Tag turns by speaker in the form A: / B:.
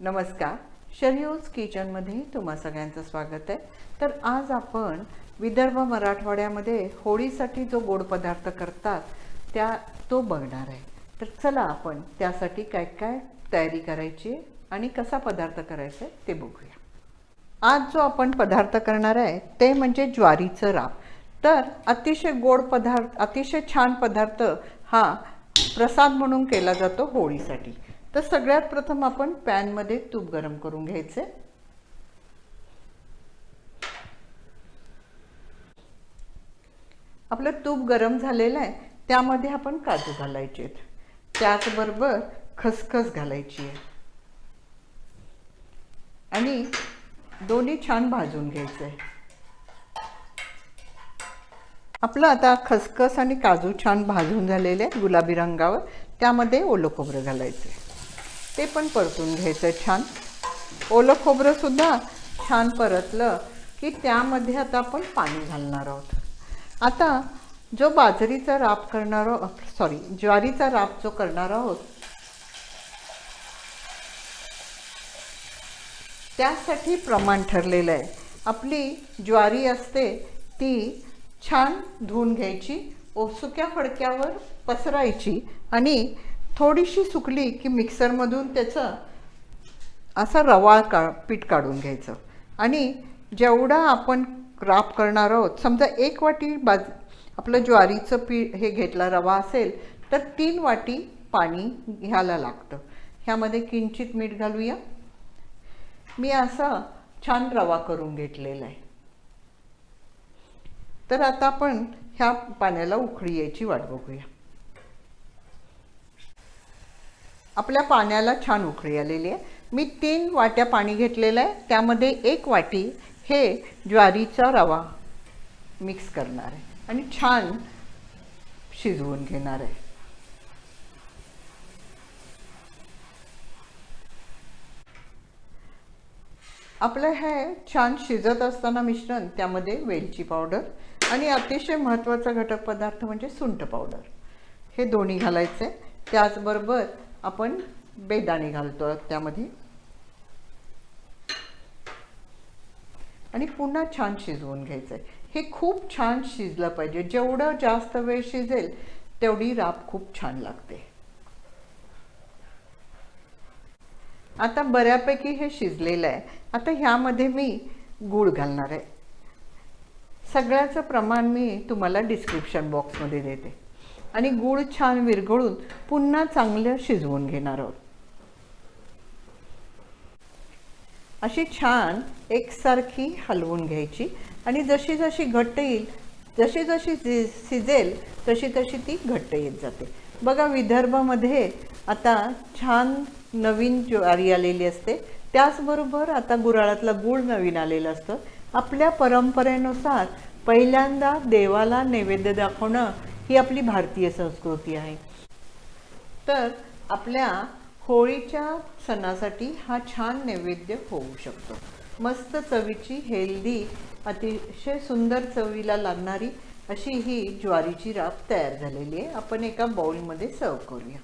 A: नमस्कार. शर्योज किचनमध्ये तुम्हा सगळ्यांचं स्वागत आहे. तर आज आपण विदर्भ मराठवाड्यामध्ये होळीसाठी जो गोड पदार्थ करतात त्या तो बघणार आहे. तर चला आपण त्यासाठी काय काय तयारी करायची आहे आणि कसा पदार्थ करायचा आहे ते बघूया. आज जो आपण पदार्थ करणार आहे ते म्हणजे ज्वारीचं राब तर अतिशय गोड पदार्थ अतिशय छान पदार्थ हा प्रसाद म्हणून केला जातो होळीसाठी. तर सगळ्यात प्रथम आपण पॅनमध्ये तूप गरम करून घ्यायचे. आपलं तूप गरम झालेलं आहे त्यामध्ये आपण काजू घालायचे त्याचबरोबर खसखस घालायची आहे. आणि दोन्ही छान भाजून घ्यायचं आहे. आपलं आता खसखस आणि काजू छान भाजून झालेले आहे गुलाबी रंगावर त्यामध्ये ओलं खोबरं घालायचं आहे. ते पण परतून घ्यायचं छान. ओलं खोबरंसुद्धा छान परतलं की त्यामध्ये आता आपण पाणी घालणार आहोत. आता जो बाजरीचा राप करणार आहोत सॉरी ज्वारीचा राप जो करणार आहोत त्यासाठी प्रमाण ठरलेलं आहे. आपली ज्वारी असते ती छान धुवून घ्यायची ओ सुक्या फडक्यावर पसरायची आणि थोडीशी सुकली की मिक्सरमधून त्याचं असा रवा का पीठ काढून घ्यायचं. आणि जेवढा आपण राप करणार आहोत समजा एक वाटी बाज आपलं ज्वारीचं पीठ हे घेतला रवा असेल तर तीन वाटी पाणी घ्यायला लागतं. ह्यामध्ये किंचित मीठ घालूया. मी असा छान रवा करून घेतलेला आहे. तर आता आपण ह्या पाण्याला उकळी यायची वाट बघूया. आपल्या पाण्याला छान उकळी आलेली आहे. मी तीन वाट्या पाणी घेतलेलं आहे. त्यामध्ये एक वाटी हे ज्वारीचा रवा मिक्स करणार आहे. आणि छान शिजवून घेणार आहे. आपलं हे छान शिजत असताना मिश्रण त्यामध्ये वेलची पावडर आणि अतिशय महत्त्वाचा घटक पदार्थ म्हणजे सुंठ पावडर हे दोन्ही घालायचे. त्याचबरोबर आपण बेदाणे घालतो त्यामध्ये. आणि पुन्हा छान शिजवून घ्यायचं आहे हे खूप छान शिजलं पाहिजे. जेवढं जास्त वेळ शिजेल तेवढी राप खूप छान लागते. आता बऱ्यापैकी हे शिजलेलं आहे. आता ह्यामध्ये मी गूळ घालणार आहे. सगळ्याचं प्रमाण मी तुम्हाला डिस्क्रिप्शन बॉक्समध्ये देते. आणि गूळ छान विरघळून पुन्हा चांगलं शिजवून घेणार आहोत. अशी छान एकसारखी हलवून घ्यायची आणि जशी जशी घट्ट येईल जशी जशी शिजेल तशी तशी ती घट्ट येत जाते. बघा विदर्भामध्ये आता छान नवीन ज्वारी आलेली असते. त्याचबरोबर आता गुराळातला गूळ नवीन आलेलं असतं. आपल्या परंपरेनुसार पहिल्यांदा देवाला नैवेद्य दाखवणं ही आपली भारतीय संस्कृती आहे. तर आपल्या होळीच्या सणासाठी हा छान नैवेद्य होऊ शकतो. मस्त चवीची हेल्दी अतिशय सुंदर चवीला लागणारी अशी ही ज्वारीची राब तयार झालेली आहे. आपण एका बाउलमध्ये सर्व करूया.